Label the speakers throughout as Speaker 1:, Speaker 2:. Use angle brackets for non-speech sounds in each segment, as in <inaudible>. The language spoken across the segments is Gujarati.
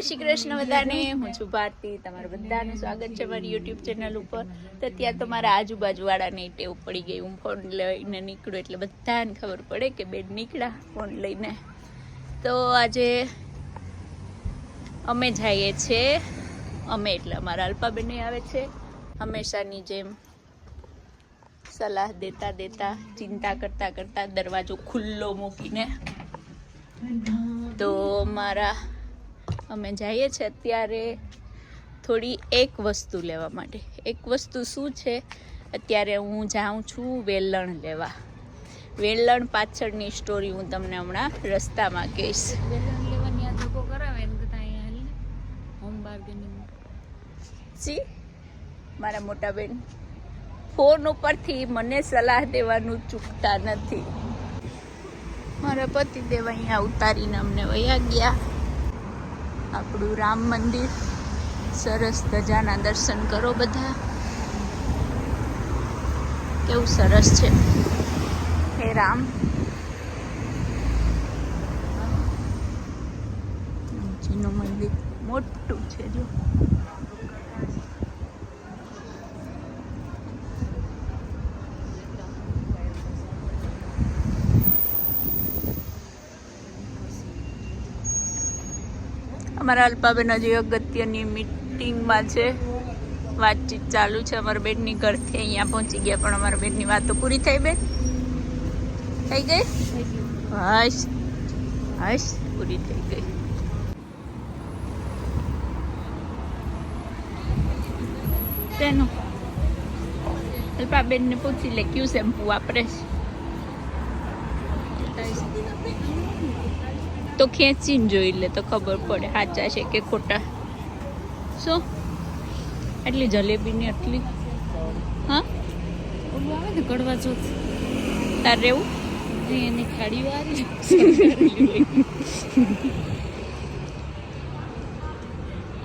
Speaker 1: શ્રી કૃષ્ણ બધાને. હું છું ભારતી. તમારું બધાનું સ્વાગત છે મારી યુટ્યુબ ચેનલ ઉપર. તો ત્યાં તો મારા આજુબાજુવાળાને ટેવ પડી ગઈ. હું ફોન લઈને નીકળું એટલે બધાને ખબર પડે કે બેન નીકળ્યા ફોન લઈને. તો આજે અમે જઈએ છીએ અમે એટલે અમારા અલ્પાબેન આવે છે. હંમેશાની જેમ સલાહ દેતા દેતા, ચિંતા કરતા કરતા દરવાજો ખુલ્લો મૂકીને તો મારા અમે જઈએ છીએ અત્યારે થોડી એક વસ્તુ લેવા માટે. એક વસ્તુ શું છે? અત્યારે હું જાઉં છું વેલણ લેવા. વેલણ પાછળની સ્ટોરી હું તમને હમણાં રસ્તામાં કહીશ.
Speaker 2: વેલણ લેવાની આ ધક્કો કરાવે એમ કરતાં અહીંયા હોમ બાર્ગેનિંગ
Speaker 1: જી મારા મોટા બેન. ફોન ઉપરથી મને સલાહ દેવાનું ચૂકતા નથી. મારા પતિદેવ અહીંયા ઉતારીને અમને વયા ગયા. આપણું રામ મંદિર. સરસ ધજાના દર્શન કરો બધા. કેવું સરસ છે. હે રામ. મંદિર મોટું છે જો. અમારા અલ્પાબેન હજી અગત્યની મિટિંગમાં છે. વાતચીત ચાલુ છે. અમારા બેનની ઘરથી અહીંયા પહોંચી ગયા, પણ અમારા બેનની વાતો પૂરી થઈ બેન? થઈ ગઈ? હશ હશ, પૂરી થઈ ગઈ. તેનું અલ્પાબેનને પૂછી લે, કયું શેમ્પુ વાપરે છે? તો ખેંચીને જોઈ લે તો ખબર પડે. સાચા છે કે ખોટા? શું? એટલી જલેબીની આટલી? હા?
Speaker 2: ઓલું આવે ને કડવા ચોથ?
Speaker 1: તાર રહેવું
Speaker 2: એની ખાડી આવી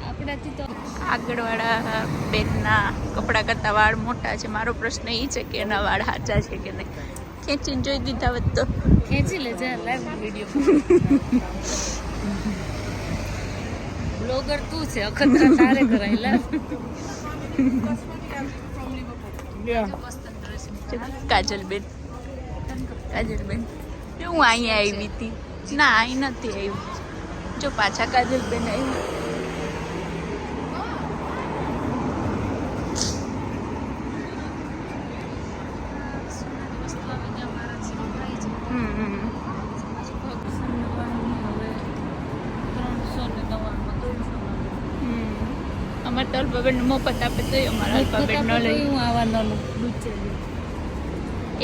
Speaker 2: આપણાથી તો
Speaker 1: આગળવાળા બેનના કપડાં કરતાં વાળ મોટા છે. મારો પ્રશ્ન એ છે કે એના વાળ સાચા છે કે નહીં? ખેંચીને જોઈ દીધા હોત તો.
Speaker 2: ખેંચી લે જા લાઈવ વીડિયો બ્લોગર તું છે અખતરા તારે કરાય લાવ
Speaker 1: કાજલબેન. કાજલબેન. હું અહીંયા આવી હતી. ના અહીં નથી આવી. જો પાછા કાજલબેન આવી હમ હમ. હમ. અલ્પાબેન મફત આપે તો અમારા અલ્પાબેન ન લઈ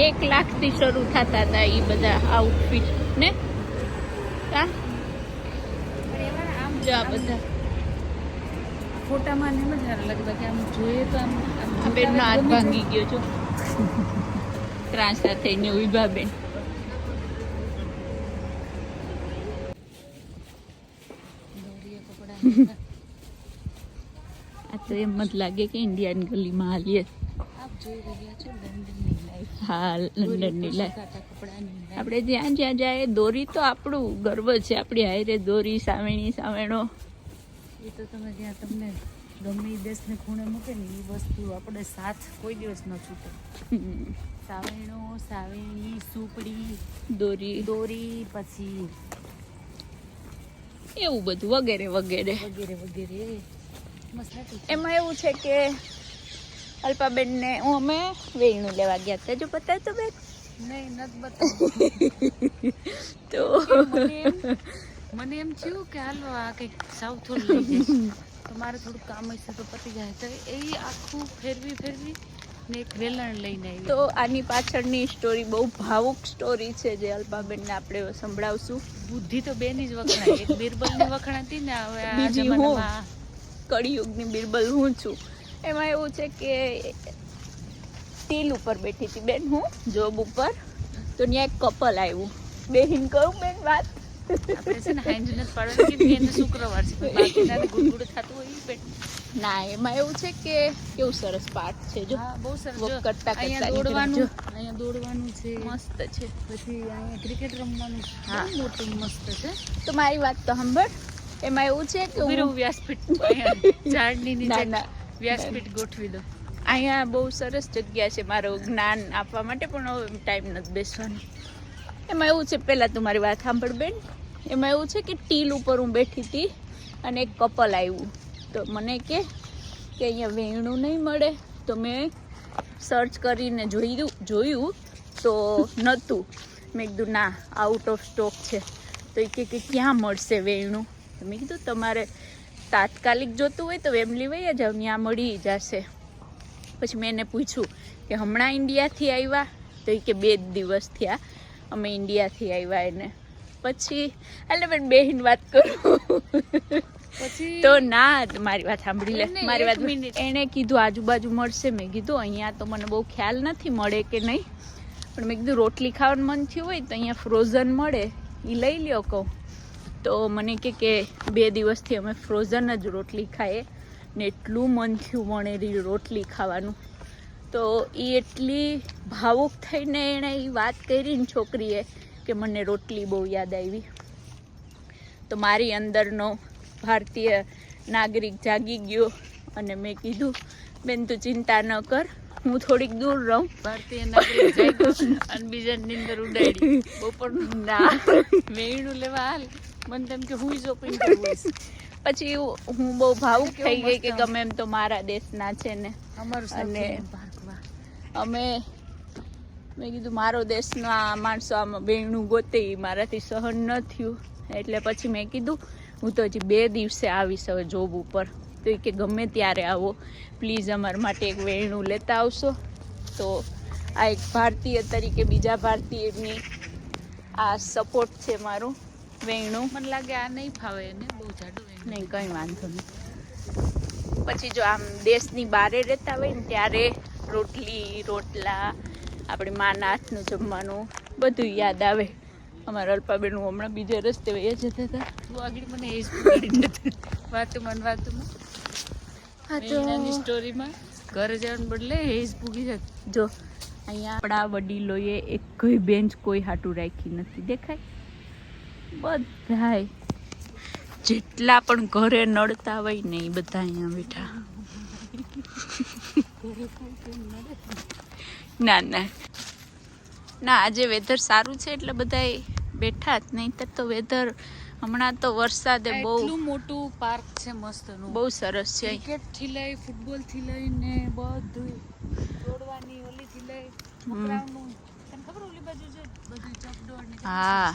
Speaker 1: એક લાખથી શરૂ થતા હતા એ બધા આઉટફિટ ને? કા જો આ બધા.
Speaker 2: ફોટામાં ને એમ જ સારા લાગે આમ જોઈએ તો આમ
Speaker 1: આ બેનનો હાથ ભાંગી ગયો છો ત્રાસા થઈને વિભા બેન
Speaker 2: કપડાં.
Speaker 1: તો એમ જ લાગે કે ઇન્ડિયન ગલીમાં હાલીએ હા લંડનની લાઈફ. આપણે જ્યાં જ્યાં જાય દોરી તો આપણું ગર્વ છે. આપણી હાયરે દોરી સાવેણી સાવેણો.
Speaker 2: એ તો તમે જ્યાં તમને ગમે એ દેશને ખૂણે મૂકે ને એ વસ્તુ આપણે સાથ કોઈ દિવસ ન છૂટે. સાવેણો સાવેણી સુપડી
Speaker 1: દોરી.
Speaker 2: દોરી પછી
Speaker 1: એવું બધું વગેરે વગેરે.
Speaker 2: વગેરે વગેરે.
Speaker 1: એમાં એવું છે કે અલ્પાબેનને હું અમે વેણું લેવા ગયા હતા. જો બતાવ તો બેન.
Speaker 2: નહીં નથી <laughs> બતાવું
Speaker 1: તો
Speaker 2: મને એમ- થયું કે હાલો આ કંઈક સાઉથ લઈ તો મારે થોડું કામ હશે તો પતી જાય. તો એ આખું ફેરવી ફેરવી ને એક વેલણ લઈને આવી.
Speaker 1: તો આની પાછળની સ્ટોરી બહુ ભાવુક સ્ટોરી છે જે અલ્પાબેનને આપણે સંભળાવશું.
Speaker 2: બુદ્ધિ તો બેની જ વખણાય. એક બિરબલની વખણાતી ને હવે આ જમાનામાં
Speaker 1: કળિયુગની બિરબલ હું છું. એમાં એવું છે કે ટીલ ઉપર બેઠી હતી બેન હું જોબ ઉપર. તો ત્યાં એક કપલ આવ્યું. બેન કહું બેન વાત.
Speaker 2: ને
Speaker 1: એમાં એવું છે કે કેવું સરસ પાઠ છે જો.
Speaker 2: બહુ સરસ
Speaker 1: કરતા કરતા
Speaker 2: દોડવાનું અહીંયા દોડવાનું છે.
Speaker 1: મસ્ત છે.
Speaker 2: પછી અહીંયા ક્રિકેટ રમવાનું
Speaker 1: હા.
Speaker 2: બહુ મોટું મસ્ત છે.
Speaker 1: તો મારી વાત તો સાંભળ. એમાં એવું છે કે હું
Speaker 2: વ્યાસપીઠ ઝાડની નીચે વ્યાસપીઠ ગોઠવી દો.
Speaker 1: અહીંયા બહુ સરસ જગ્યા છે મારું જ્ઞાન આપવા માટે પણ હવે ટાઈમ નથી બેસવાનો. એમાં એવું છે પહેલાં તું મારી વાત સાંભળ બેન. એમાં એવું છે કે ટીલ ઉપર હું બેઠી હતી અને એક કપલ આવ્યું. તો મને કે કે અહીંયા વેણું નહીં મળે. તો મેં સર્ચ કરીને જોયું જોયું તો નહોતું. મેં કીધું ના આઉટ ઓફ સ્ટોક છે. તો એ કે ક્યાં મળશે વેણું? તો મેં કીધું તમારે તાત્કાલિક જોતું હોય તો વેમલી વૈયા જાવ ત્યાં મળી જશે. પછી મેં એને પૂછ્યું કે હમણાં ઇન્ડિયાથી આવ્યા તો એ કે બે જ દિવસ થયા અમે ઇન્ડિયાથી આવ્યા એને. પછી એટલે પણ બેહીન વાત કરું.
Speaker 2: પછી
Speaker 1: તો ના મારી વાત સાંભળી લે. મારી વાત
Speaker 2: એને
Speaker 1: એણે કીધું આજુબાજુ મળશે. મેં કીધું અહીંયા તો મને બહુ ખ્યાલ નથી મળે કે નહીં. પણ મેં કીધું રોટલી ખાવાનું મન થયું હોય તો અહીંયા ફ્રોઝન મળે. એ લઈ લ્યો કહું. તો મને કે કે બે દિવસથી અમે ફ્રોઝન જ રોટલી ખાઈએ ને એટલું મન થયું વણેલી રોટલી ખાવાનું. તો એ એટલી ભાવુક થઈને એણે એ વાત કરીને છોકરીએ કે મને રોટલી બહુ યાદ આવી. તો મારી અંદરનો ભારતીય નાગરિક જાગી ગયો અને મેં કીધું, બેન, તું ચિંતા ન કર, હું થોડીક દૂર રહું.
Speaker 2: ભારતીય નાગરિક અને બીજાની અંદર ઉડાડી. બપોરનું
Speaker 1: ના
Speaker 2: મેળું લેવા હાલ. મને તેમ કે <laughs> હું શોપિંગ કરવું છે
Speaker 1: પછી હું બહુ ભાવુક થઈ ગઈ કે ગમે એમ તો મારા દેશના છે ને.
Speaker 2: અમારું
Speaker 1: અને અમે મેં કીધું મારો દેશનો આ માણસો આમાં બેણું ગોતે મારાથી સહન ન થયું. એટલે પછી મેં કીધું હું તો હજી બે દિવસે આવીશ હવે જોબ ઉપર. તો એ કે ગમે ત્યારે આવો. પ્લીઝ અમારા માટે એક વેણું લેતા આવશો. તો આ એક ભારતીય તરીકે બીજા ભારતીયની આ સપોર્ટ છે મારું. વેણું.
Speaker 2: મને લાગે આ નહીં ફાવે એને બહુ જાડું
Speaker 1: નહીં કંઈ વાંધો નહીં. પછી જો આમ દેશની બારે રહેતા હોય ને ત્યારે રોટલી રોટલા આપણે માના હાથનું જમવાનું બધું યાદ આવે. અમારા અલ્પાબેન હમણાં બીજે રસ્તે વહી જતા હતા.
Speaker 2: તું આગળ મને એ જ પકડી નથી વાતુમાં ને વાતુમાં સ્ટોરીમાં ઘરે જવાનું બદલે એ જ પૂગી જાય.
Speaker 1: જો અહીંયા આપણા વડીલોએ એક કોઈ બેન્ચ કોઈ હાટું રાખી નથી દેખાય. બધાય. જેટલા પણ ઘરે નડતા હોય ને એ બધા અહીંયા બેઠા. ના ના. ના આજે વેધર સારું છે એટલે બધા બેઠા જ નહીતર તો વેધર હમણાં તો વરસાદે બહુ
Speaker 2: મોટું પાર્ક છે મસ્તનું.
Speaker 1: બહુ સરસ છે.
Speaker 2: ક્રિકેટથી લઈ ફૂટબોલથી લઈને બધું. દોડવાની ઓલી થી લઈ છોકરાઓનું. તને ખબર ઓલી બાજુ જે બધું ચકડોળ
Speaker 1: હા.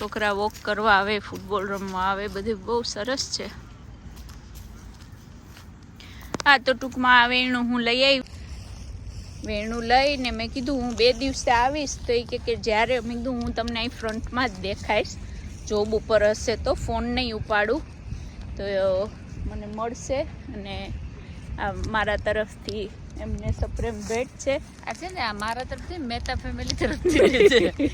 Speaker 1: છોકરા વોક કરવા આવે ફૂટબોલ રમવા આવે, બધું બહુ સરસ છે. હા, તો ટૂંકમાં આ વેણું હું લઈ આવી વેણું લઈને મેં કીધું, હું બે દિવસે આવીશ, તો એ કે જ્યારે, મેં કીધું, હું તમને અહીં ફ્રન્ટમાં જ દેખાઈશ. જોબ ઉપર હશે તો ફોન નહીં ઉપાડું. તો મને મળશે અને, આ, મારા તરફથી એમને સપ્રેમ ભેટ છે.
Speaker 2: આ છે ને આ મારા તરફથી મહેતા ફેમિલી તરફથી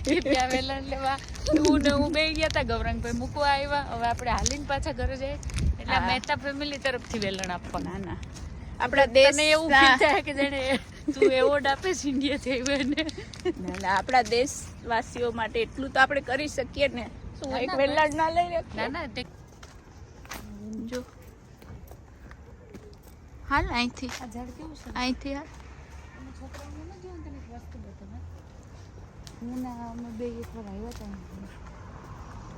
Speaker 2: છે ત્યાં વહેલા લેવા તું ને હું બે ગયા હતા ગૌરાંગભાઈ મૂકવા આવ્યા. હવે આપણે હાલીને પાછા ઘરે જઈએ. એટલે આ મહેતા ફેમિલી તરફથી વેલણ આપવાના.
Speaker 1: ના ના. આપણા
Speaker 2: દેશને એવું ફીલ થાય કે જેને તું એવોર્ડ આપે છે ઇન્ડિયા થઈ ને
Speaker 1: ના ના આપણા દેશવાસીઓ માટે એટલું તો આપણે કરી શકીએ ને. શું એક વેલણ ના લઈ
Speaker 2: ના ના તે
Speaker 1: જો હાલ અહીંથી
Speaker 2: આ ઝાડ કેવું છે
Speaker 1: અહીંથી હાલ
Speaker 2: અને છોકરાઓને ન જોવાનું તને એક વસ્તુ બતાવું હું ના અમે બે અહીંથી આવ્યા હાલ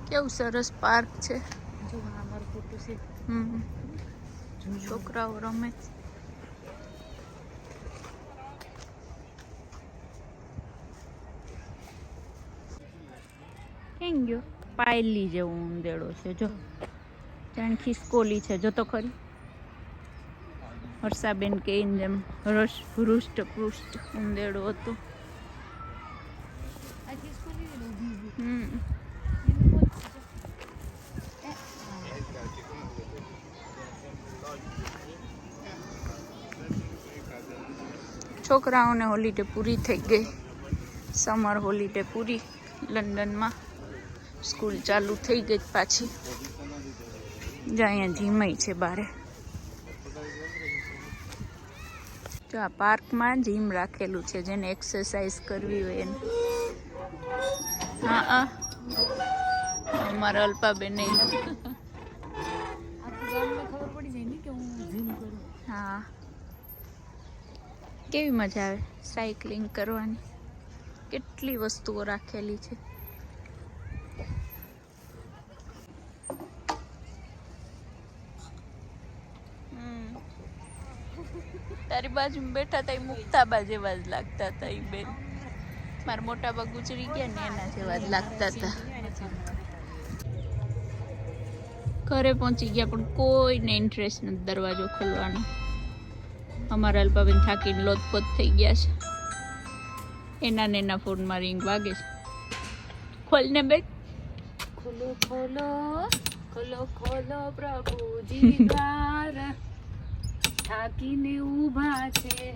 Speaker 1: કેવું સરસ પાર્ક છે. છોકરાઓ રમે છે. કેમ ગયો? પાયલી જેવો ઉંદેડો છે જો. જાણ ખિસકોલી છે જો તો ખરી. હર્ષાબેન કે જેમ હૃષ હૃષ્ટ પૃષ્ઠ ઉંદેડો હતો. છોકરાઓને હોલિડે પૂરી થઈ ગઈ. સમર હોલિડે પૂરી. લંડનમાં સ્કૂલ ચાલુ થઈ ગઈ પાછી. જ્યાં અહીંયા ધીમય છે બારે. જો આ પાર્કમાં જીમ રાખેલું છે, જેને એક્સરસાઇઝ કરવી હોય એને. હા. અમારા અલ્પાબેન. હા. કેવી મજા આવે સાયકલિંગ કરવાની? કેટલી વસ્તુઓ રાખેલી છે. હમ. તારી બાજુમાં બેઠા તા મુક્તાબા જેવા જ લાગતા હતા એ બેન. મારા મોટા બા ગુજરી ગયા ને એના જેવા જ લાગતા હતા ઘરે પહોંચી ગયા, પણ કોઈને ઇન્ટરેસ્ટ નથી દરવાજો ખોલવાનો. અમારા અલ્પાબેન થાકીને લોતપોત થઈ ગયા છે. એના ને એના ફોનમાં રિંગ વાગે છે. ખોલને બેન.
Speaker 2: ખોલો ખોલો ખોલો ખોલો પ્રભુજી દ્વાર થાકીને ઊભા છે.